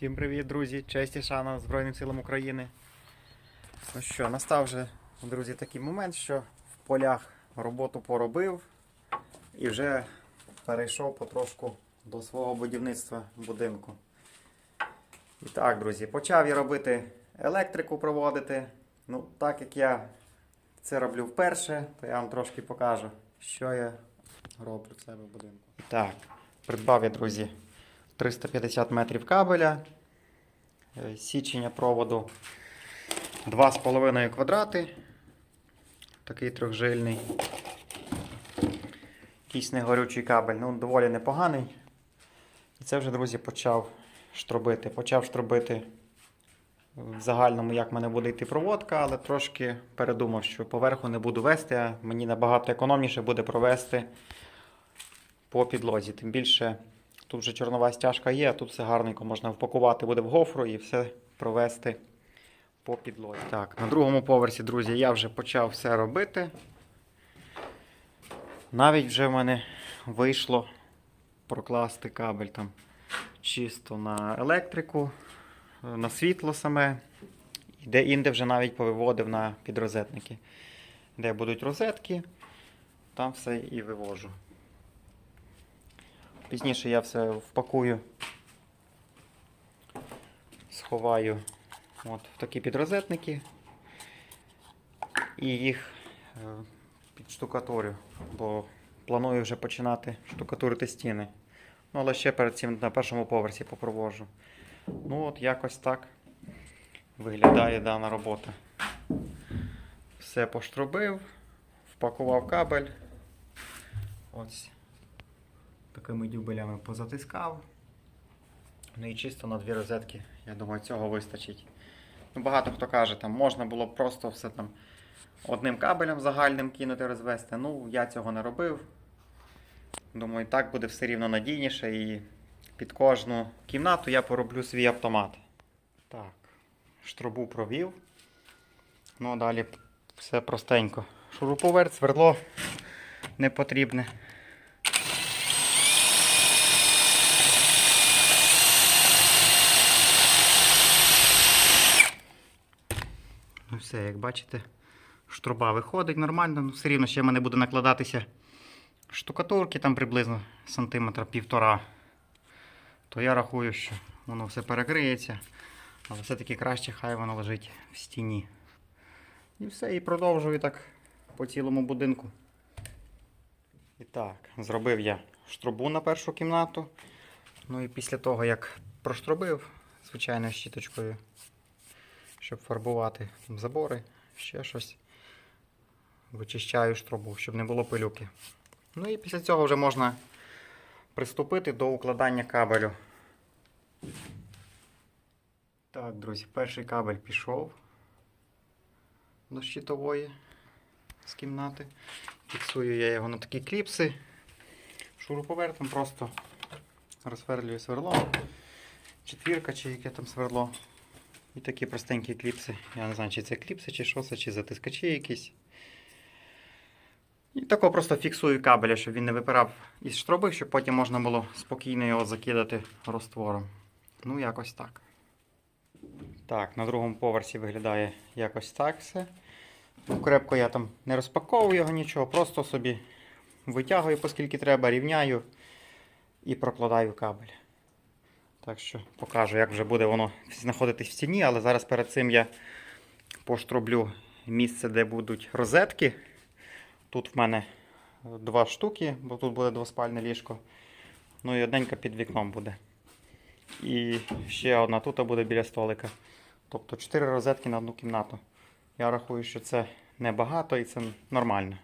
Всім привіт, друзі! Честь і шана Збройним силам України. Ну що, настав вже, друзі, такий момент, що в полях роботу поробив і вже перейшов потрошку до свого будівництва будинку. І так, друзі, почав я робити електрику проводити. Ну, так як я це роблю вперше, то я вам трошки покажу, що я роблю в себе в будинку. Так, придбав я, друзі, 350 метрів кабеля, е, січення проводу 2,5 квадрати. Такий трьохжильний. Якийсь негорючий кабель, ну доволі непоганий. І це вже, друзі, почав штробити. Почав штробити в загальному, як в мене буде йти проводка, але трошки передумав, що поверху не буду вести, а мені набагато економніше буде провести по підлозі. Тим більше тут вже чорнова стяжка є, а тут все гарненько можна впакувати буде в гофру і все провести по підлозі. Так, на другому поверсі, друзі, я вже почав все робити. Навіть вже в мене вийшло прокласти кабель там чисто на електрику, на світло саме. І де інде вже навіть повиводив на підрозетники. Де будуть розетки, там все і вивожу. Пізніше я все впакую, сховаю от в такі підрозетники і їх е, підштукатурю, бо планую вже починати штукатурити стіни. Ну, але ще перед цим на першому поверсі попровожу. Ну, от якось так виглядає дана робота. Все поштробив, впакував кабель. Ось такими дюбелями позатискав. Ну і чисто на дві розетки, я думаю, цього вистачить. Ну, багато хто каже, там можна було б просто все там одним кабелем загальним кинути, розвести. Ну, я цього не робив. Думаю, так буде все рівно надійніше і під кожну кімнату я пороблю свій автомат. Так, штробу провів. Ну, далі все простенько. Шуруповерт, свердло не потрібне. Все, як бачите, штруба виходить нормально, ну все рівно ще в мене буде накладатися штукатурки там приблизно сантиметра півтора. То я рахую, що воно все перекриється, але все-таки краще хай воно лежить в стіні. І все, і продовжую так по цілому будинку. І так, зробив я штрубу на першу кімнату. Ну і після того, як проштробив, звичайно, щіточкою, щоб фарбувати забори, ще щось. Вичищаю штрубу, щоб не було пилюки. Ну і після цього вже можна приступити до укладання кабелю. Так, друзі, перший кабель пішов до щитової з кімнати. Фіксую я його на такі кліпси. Шуруповертом просто розсверлюю сверло. Четвірка чи яке там сверло. І такі простенькі кліпси. Я не знаю, чи це кліпси, чи це, чи затискачі якісь. І тако просто фіксую кабеля, щоб він не випирав із штроби, щоб потім можна було спокійно його закидати розтвором. Ну, якось так. Так, на другому поверсі виглядає якось так все. Ну, Крепко я там не розпаковую його нічого, просто собі витягую, оскільки треба, рівняю і прокладаю кабель. Так що покажу, як вже буде воно знаходитись в стіні, але зараз перед цим я поштроблю місце, де будуть розетки. Тут в мене два штуки, бо тут буде двоспальне ліжко. Ну і одненька під вікном буде. І ще одна тут буде біля столика. Тобто 4 розетки на одну кімнату. Я рахую, що це небагато і це нормально.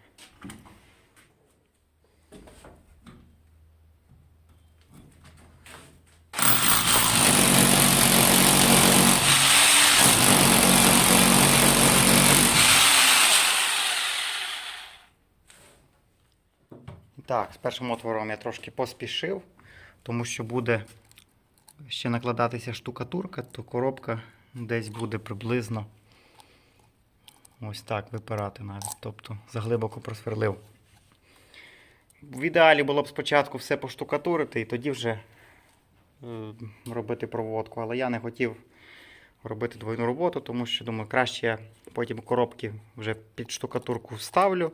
Так, з першим отвором я трошки поспішив, тому що буде ще накладатися штукатурка, то коробка десь буде приблизно ось так випирати навіть. Тобто заглибоко просверлив. В ідеалі було б спочатку все поштукатурити і тоді вже е, робити проводку, але я не хотів робити двойну роботу, тому що думаю, краще я потім коробки вже під штукатурку вставлю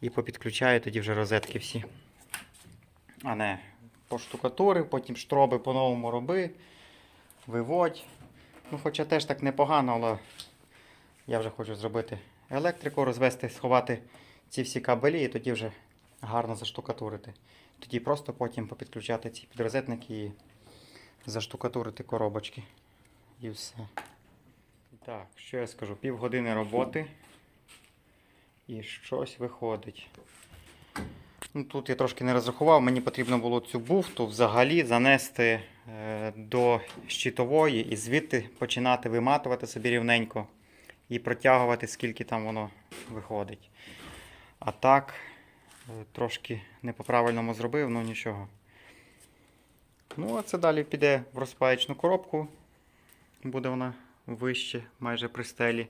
і попідключаю тоді вже розетки всі. А не поштукатурив, потім штроби по-новому роби, виводь. Ну, хоча теж так непогано, але я вже хочу зробити електрику, розвести, сховати ці всі кабелі і тоді вже гарно заштукатурити. Тоді просто потім попідключати ці підрозетники і заштукатурити коробочки. І все. Так, що я скажу? Півгодини роботи. І щось виходить. Ну, тут я трошки не розрахував, мені потрібно було цю буфту взагалі занести е, до щитової і звідти починати виматувати собі рівненько і протягувати, скільки там воно виходить. А так, е, трошки не по-правильному зробив, ну нічого. Ну, а це далі піде в розпаєчну коробку. Буде вона вище, майже при стелі.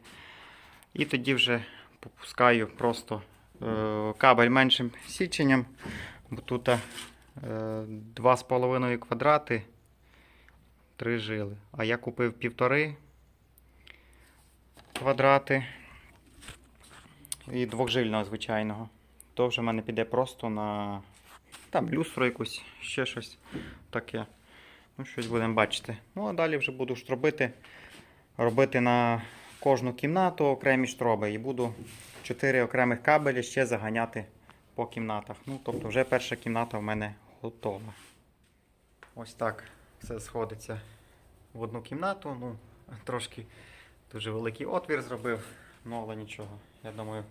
І тоді вже попускаю просто е, кабель меншим січенням, бо тут е, 2,5 квадрати, 3 жили. А я купив півтори квадрати і двохжильного звичайного. То вже в мене піде просто на там люстру якусь, ще щось таке. Ну, щось будемо бачити. Ну, а далі вже буду штробити, робити на кожну кімнату окремі штроби. І буду 4 окремих кабелі ще заганяти по кімнатах. Ну, тобто вже перша кімната в мене готова. Ось так все сходиться в одну кімнату. Ну, трошки дуже великий отвір зробив, ну але нічого. Я думаю,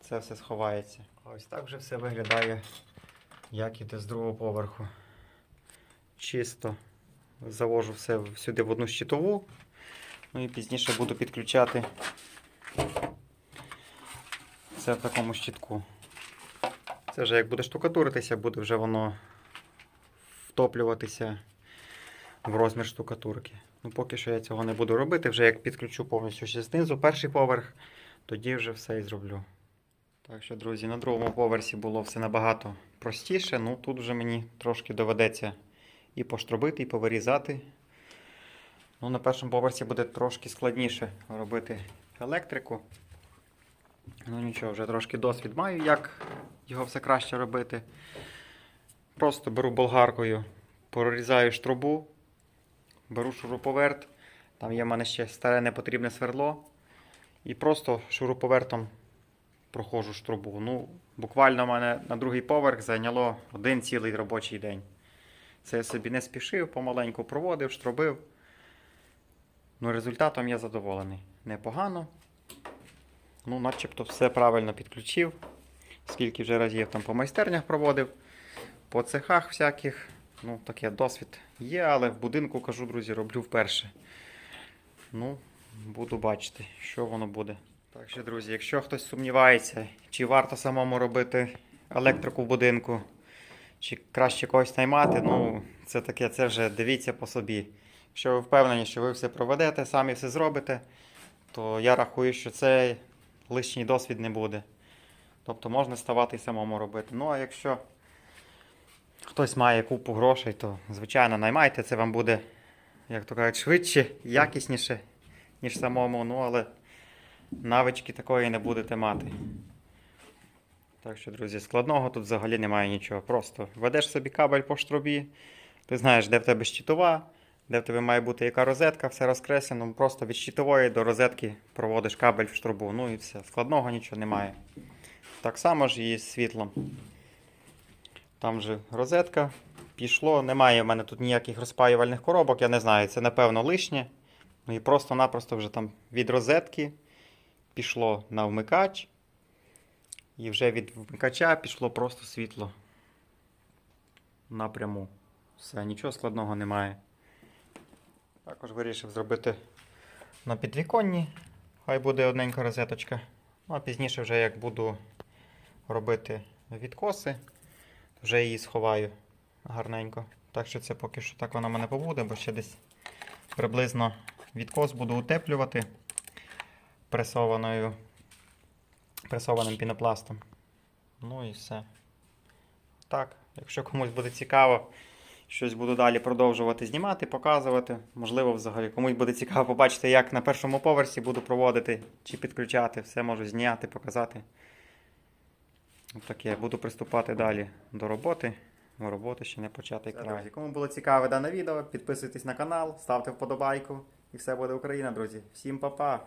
це все сховається. Ось так вже все виглядає, як іде з другого поверху. Чисто завожу все сюди в одну щитову. Ну і пізніше буду підключати це в такому щитку. Це вже як буде штукатуритися, буде вже воно втоплюватися в розмір штукатурки. Ну, поки що я цього не буду робити, вже як підключу повністю ще знизу перший поверх, тоді вже все і зроблю. Так що, друзі, на другому поверсі було все набагато простіше. Ну тут вже мені трошки доведеться і поштробити, і повирізати. Ну, на першому поверсі буде трошки складніше робити електрику. Ну нічого, вже трошки досвід маю, як його все краще робити. Просто беру болгаркою, прорізаю штрубу, беру шуруповерт. Там є в мене ще старе непотрібне свердло. І просто шуруповертом проходжу штрубу. Ну, буквально в мене на другий поверх зайняло один цілий робочий день. Це я собі не спішив, помаленьку проводив, штробив. Ну, результатом я задоволений. Непогано. Ну, начебто все правильно підключив. Скільки вже разів там по майстернях проводив, по цехах всяких. Ну, таке досвід є, але в будинку, кажу, друзі, роблю вперше. Ну, буду бачити, що воно буде. Так що, друзі, якщо хтось сумнівається, чи варто самому робити електрику в будинку, чи краще когось наймати, ну, це таке, це вже дивіться по собі. Якщо ви впевнені, що ви все проведете, самі все зробите, то я рахую, що це лишній досвід не буде. Тобто можна ставати і самому робити. Ну а якщо хтось має купу грошей, то звичайно наймайте, це вам буде, як то кажуть, швидше, якісніше, ніж самому. Ну, але навички такої не будете мати. Так що, друзі, складного тут взагалі немає нічого. Просто ведеш собі кабель по штрубі, ти знаєш, де в тебе щитова, де в тебе має бути яка розетка, все розкреслено. Просто від щитової до розетки проводиш кабель в штрубу. Ну і все. Складного нічого немає. Так само ж і з світлом. Там же розетка пішло. Немає в мене тут ніяких розпаювальних коробок, я не знаю, це напевно лишнє. Ну і просто-напросто вже там від розетки пішло на вмикач. І вже від вмикача пішло просто світло напряму. Все, нічого складного немає. Також вирішив зробити на підвіконні. Хай буде одненька розеточка. Ну а пізніше, вже як буду робити відкоси, вже її сховаю гарненько. Так що це поки що так вона в мене побуде, бо ще десь приблизно відкос буду утеплювати пресованою, пресованим пінопластом. Ну і все. Так, якщо комусь буде цікаво щось буду далі продовжувати знімати, показувати. Можливо, взагалі комусь буде цікаво побачити, як на першому поверсі буду проводити чи підключати. Все можу зняти, показати. Таке, буду приступати далі до роботи. Бо роботи ще не початий край. друзі, кому було цікаве дане відео, підписуйтесь на канал, ставте вподобайку. І все буде Україна, друзі. Всім па-па!